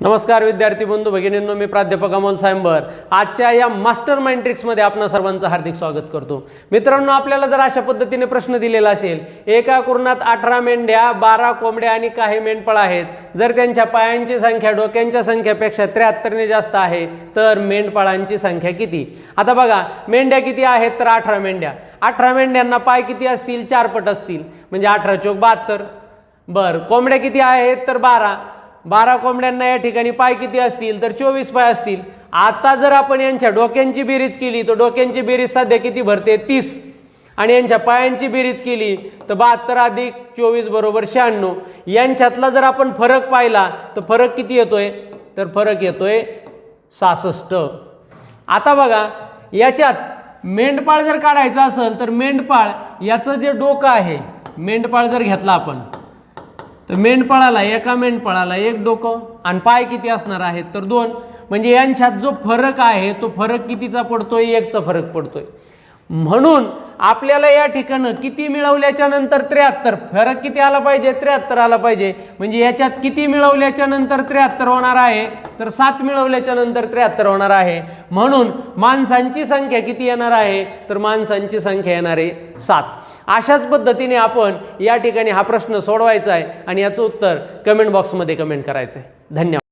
नमस्कार विद्यार्थी बंधू भगिनींनो मी प्राध्यापक अमोल सायंबर. आजच्या या मास्टर माइंड ट्रिक्समध्ये आपणा सर्वांचं हार्दिक स्वागत करतो. मित्रांनो आपल्याला जर अशा पद्धतीने प्रश्न दिलेला असेल एका कुरणात अठरा मेंढ्या बारा कोंबड्या आणि काही मेंढपाळ आहेत. जर त्यांच्या पायांची संख्या डोक्यांच्या संख्येपेक्षा त्र्याहत्तरने जास्त आहे तर मेंढपाळांची संख्या किती? आता बघा मेंढ्या किती आहेत तर अठरा मेंढ्या. अठरा मेंढ्यांना पाय किती असतील? चार पट असतील. म्हणजे अठरा चौक बहात्तर. बरं कोंबड्या किती आहेत तर बारा. बारा कोंबड्यांना या ठिकाणी पाय किती असतील? तर चोवीस पाय असतील. आता जर आपण यांच्या डोक्यांची बेरीज केली तर डोक्यांची बेरीज सध्या किती भरते? तीस. आणि यांच्या पायांची बेरीज केली तर बहात्तर अधिक चोवीस बरोबर शहाण्णव. यांच्यातला जर आपण फरक पाहिला तर फरक किती येतोय? तर फरक येतोय सहासष्ट. आता बघा याच्यात मेंढपाळ जर काढायचं असेल तर मेंढपाळ याचं जे डोकं आहे मेंढपाळ जर घेतला आपण तर मेंढपाळाला एका मेंढपाळाला एक डोकं आणि पाय किती असणार आहेत तर दोन. म्हणजे यांच्यात जो फरक आहे तो फरक कितीचा पडतोय? एकचा फरक पडतोय. म्हणून आपल्याला या ठिकाणं किती मिळवल्याच्या नंतर त्र्याहत्तर. फरक किती आला पाहिजे? त्र्याहत्तर आला पाहिजे. म्हणजे याच्यात किती मिळवल्याच्या नंतर त्र्याहत्तर होणार आहे? तर सात मिळवल्याच्या नंतर त्र्याहत्तर होणार आहे. म्हणून माणसांची संख्या किती येणार आहे? तर माणसांची संख्या येणार आहे सात. अशाच पद्धतीने आपण या ठिकाणी हा प्रश्न सोडवायचा आहे आणि याचं उत्तर कमेंट बॉक्समध्ये कमेंट करायचं आहे. धन्यवाद.